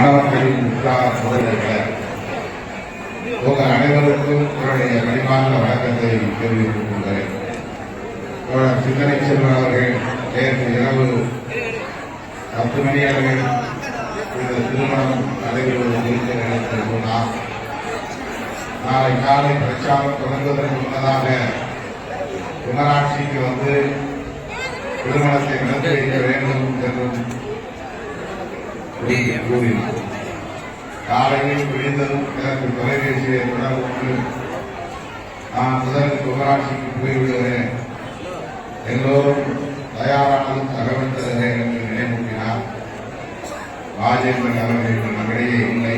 மாணவர்களின் உற்சாக முதலிட உங்கள் அனைவருக்கும் என்னுடைய மணிமார்ந்த வணக்கத்தை தெரிவித்துக் கொள்கிறேன் தோழர் சிந்தனை செல்வன் அவர்கள் நேற்று இரவு பத்து மணி அளவில் இந்த திருமணம் நடைபெறுவது குறித்து நினைத்து சொன்னார் நாளை காலை பிரச்சாரம் தொடங்குவதற்கு முன்னதாக குமராட்சிக்கு வந்து திருமணத்தை நடத்தி வைக்க வேண்டும் கூறினார் காலையில் விழுந்ததும் எனக்கு தொலைபேசியை தொடர்பு கொண்டு நான் முதல் குமராட்சிக்கு போய்விடுகிறேன். எல்லோரும் தயாரானதும் தகவல் தருகிறேன் என்று நினைவூட்டினார் ராஜேந்திரன் அவர்கள் நம்மிடையே இல்லை.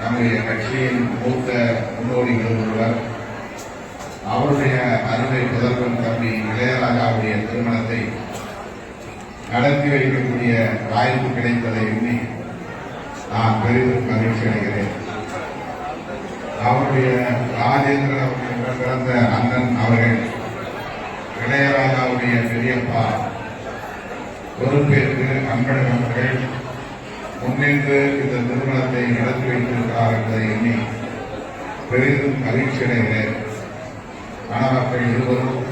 நம்முடைய கட்சியின் மூத்த முன்னோடிகள் ஒருவர். அவருடைய அருமை முதல்வன் தம்பி இளையராஜாவுடைய திருமணத்தை நடத்தி வைக்கக்கூடிய வாய்ப்பு கிடைத்ததை எண்ணி நான் பெரிதும் மகிழ்ச்சி அடைகிறேன். அவருடைய ராஜேந்திரன் அவர்கள் பிறந்த அண்ணன் அவர்கள் இளையராஜாவுடைய பெரியப்பா பொறுப்பேற்று அன்பழகன் அவர்கள் முன்னின்று இந்த நிறுவனத்தை நடத்தி வைத்திருக்கிறார் என்பதை எண்ணி பெரிதும் மகிழ்ச்சி அடைகிறேன். மணமக்கள் இருவரும்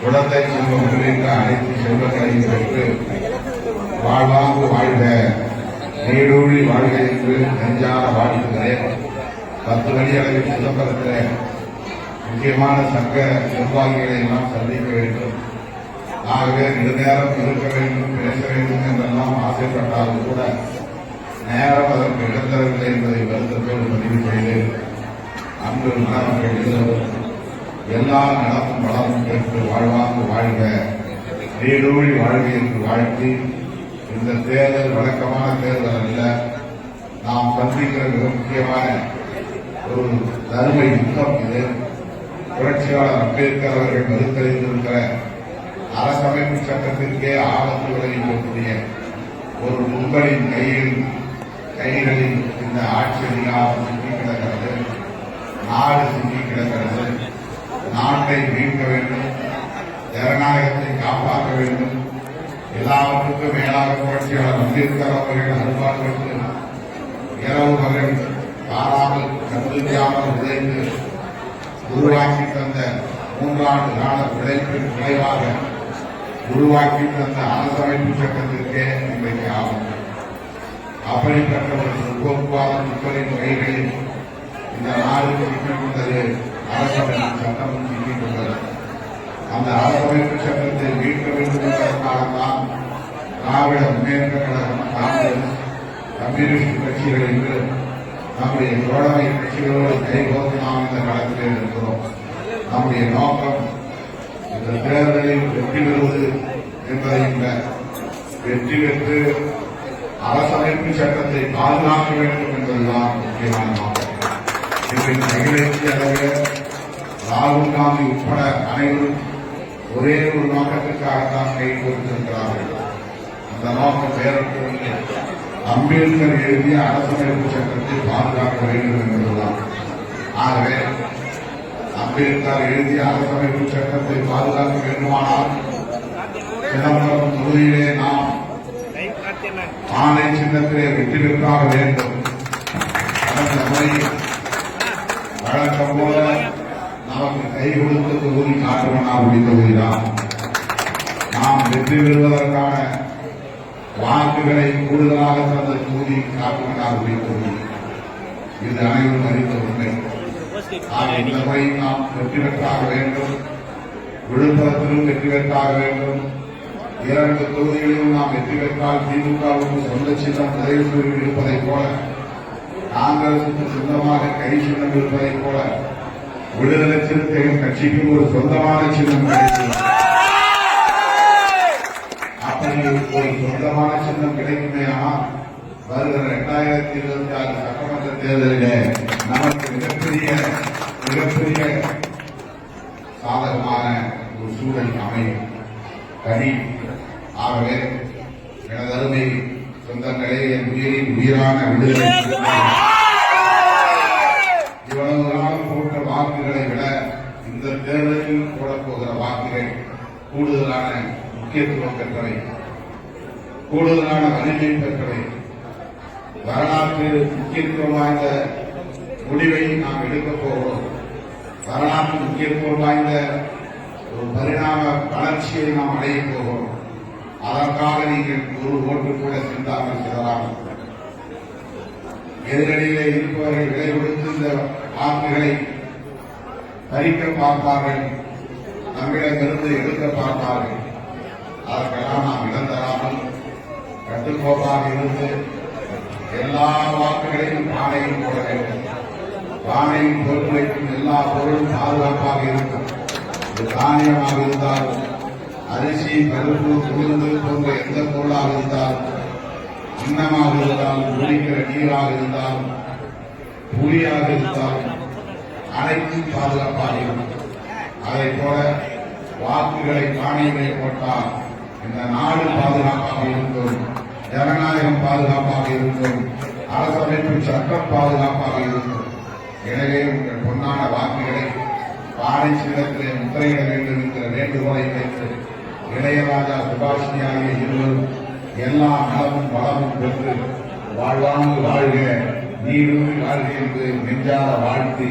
குழந்தை செல்வம் உள்ளிட்ட அனைத்து செல்வங்களையும் பெற்று வாழ்வாங்கு வாழ்க நீடூழி வாழ்க என்று நெஞ்சார வாழ்த்துகிறேன் பத்து மணி அளவில் சிதம்பரத்தில் முக்கியமான சங்க நிர்வாகிகளை எல்லாம் சந்திக்க வேண்டும் ஆகவே நெடுநேரம் இருக்க வேண்டும் பேச வேண்டும் என்றெல்லாம் ஆசைப்பட்டாலும் கூட நேரம் அதற்கு இடந்தரவில்லை என்பதை வருத்தத்தோடு பதிவு செய்து அன்பு மாணவர்கள் இருவரும் எல்லா நலமும் வளமும் பெற்று வாழ்வாங்கு வாழ்க. நீடூழி வாழ்க என்று வாழ்த்தி இந்த தேர்தல் வழக்கமான தேர்தல் அல்ல நாம் சந்திக்கிற மிக முக்கியமான ஒரு தருமை யுத்தம் இது. புரட்சியாளர் அம்பேத்கர் அவர்கள் மறுத்தறிந்திருக்கிற அரசமைப்பு சட்டத்திற்கே ஆபத்து விளைவிக்கக்கூடிய ஒரு முன்பலின் கையில் கைகளில் இந்த ஆட்சி அதிகாரம் சிக்கி கிடக்கிறது நாடு சிக்கி கிடக்கிறது நாட்டை மீட்க வேண்டும் ஜனநாயகத்தை காப்பாற்ற வேண்டும். எல்லாவற்றுக்கும் மேலாக புரட்சியாளர் அம்பேத்கர் அவர்கள் அருள்வார்களுக்கு இரவு மகள் பாராமல் கண்டுபிடிக்காமல் உழைத்து உருவாக்கி தந்த மூன்றாண்டு கால உழைப்பின் விளைவாக உருவாக்கி தந்த அரசமைப்பு சட்டத்திற்கே இன்றைக்கு ஆகும். அப்படிப்பட்ட ஒரு முற்போக்குவாத மக்களின் கைகளில் இந்த நாடு சிக்கிக் கொண்டது அரசமைப்பு சட்டம் சிக்கிக் அந்த அரசமைப்பு சட்டத்தை மீட்க வேண்டும் என்பதற்காகத்தான் திராவிட முன்னேற்ற கழகம் காங்கிரஸ் கம்யூனிஸ்ட் கட்சிகள் என்று நம்முடைய தோழமை கட்சிகளோடு கைகோர்த்து நாம் இந்த களத்தில் இருக்கிறோம் நம்முடைய நோக்கம் இந்த தேர்தலில் வெற்றி பெறுவது என்பதை விட வெற்றி பெற்று அரசமைப்பு சட்டத்தை பாதுகாக்க வேண்டும் என்பதுதான் முக்கியமான நோக்கம் இன்றைக்கு அகில இந்திய அளவில் ராகுல் காந்தி உட்பட அனைவரும் ஒரே ஒரு நோக்கத்திற்காகத்தான் கை கொடுத்திருக்கிறார்கள். அந்த நோக்கம் வேறொன்றுமில்லை. அம்பேத்கர் எழுதிய அரசமைப்பு சட்டத்தை பாதுகாக்க வேண்டும் என்பதுதான். ஆகவே அம்பேத்கர் எழுதிய அரசமைப்பு சட்டத்தை பாதுகாக்க வேண்டுமானால் சிதம்பரம் தொகுதியிலே நாம் ஆணை சின்னத்திலே வெற்றி பெற்றாக வேண்டும். கடந்த முறை வழக்கம் போல நமக்கு கை கொடுத்த தொகுதி காட்டுமன்னார்குடி தொகுதிதான் நாம் வெற்றி பெறுவதற்கான வாக்குகளை கூடுதலாக தந்த தொகுதி காட்டுமன்னார்குடி தொகுதி இது அனைவரும் அறிந்த உண்மை. இந்த முறை நாம் வெற்றி பெற்றாக வேண்டும். விழுப்புரத்திலும் வெற்றி பெற்றாக வேண்டும். இரண்டு தொகுதிகளிலும் நாம் வெற்றி பெற்றால் திமுகவுக்கு சொந்த சின்னம் நிறைவு இருப்பதைப் போல காங்கிரசுக்கு சொந்தமாக கை சின்னம் இருப்பதைப் போல விடுதலை சிறுத்தைகள் கட்சிக்கும் ஒரு சொந்தமான சின்னம் கிடைக்கும் அப்படி ஒரு சொந்தமான சின்னம் கிடைக்குமே ஆனால் வருகிற இரண்டாயிரத்தி இருபத்தி ஆறு சட்டமன்ற தேர்தலில் நமக்கு மிகப்பெரிய மிகப்பெரிய சாதகமான ஒரு சூழல் அமையும். கனி ஆகவே எனது அருமை சொந்தங்களே என் உயிரின் உயிரான விடுதலை இவ்வளவு வாக்குகளை விட இந்த தேர்தலில் போடப்போகிற வாக்குகள் கூடுதலான முக்கியத்துவம் பெற்றவை. கூடுதலான வலிமை பெற்றவை. வரலாற்று முக்கியத்துவம் வாய்ந்த முடிவை நாம் எடுக்கப் போகிறோம். வரலாற்று முக்கியத்துவம் வாய்ந்த ஒரு பரிணாம வளர்ச்சியை நாம் அடையப் போகிறோம். அதற்காக நீங்கள் ஒரு ஓட்டு கூட சிந்தாமல் செல்லலாம் எதிரடியிலே இருப்பவர்கள் விலை கொடுத்து இந்த வாக்குகளை கழிக்க பார்ப்பார்கள். நம்மிடமிருந்து எடுக்க பார்ப்பார்கள். அதற்கெல்லாம் நாம் இடம் தராமல் கட்டுக்கோப்பாக இருந்து எல்லா வாக்குகளையும் பானையில் போட வேண்டும். பானையில் பொருள் வைக்கும் எல்லா பொருளும் பாதுகாப்பாக இருக்கும். இது தானியமாக இருந்தாலும் அரிசி பருப்பு உளுந்து போன்ற எந்த பொருளாக இருந்தாலும் அன்னமாக இருந்தாலும் குடிக்கிற நீராக இருந்தாலும் புலியாக இருந்தாலும் அனைத்தும் பாதுகாப்பாக இருந்தது அதை போல வாக்குகளை காணிகளை போட்டால் இந்த நாடு பாதுகாப்பாக இருக்கும் ஜனநாயகம் பாதுகாப்பாக இருக்கும் அரசமைப்பு சட்டம் பாதுகாப்பாக இருக்கும். எனவே உங்கள் பொன்னான வாக்குகளை பானை சின்னத்திலே முத்திரையிட வேண்டும் என்கிற வேண்டுகோளை வைத்து இளையராஜா சுபாஷினி ஆகிய இருவரும் எல்லா நலமும் வளமும் பெற்று வாழ்வாங்கு வாழ்க நீடும் வாழ்க என்று நெஞ்சார வாழ்த்தி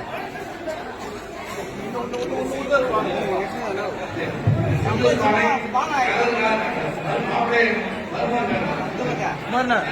மன்னர்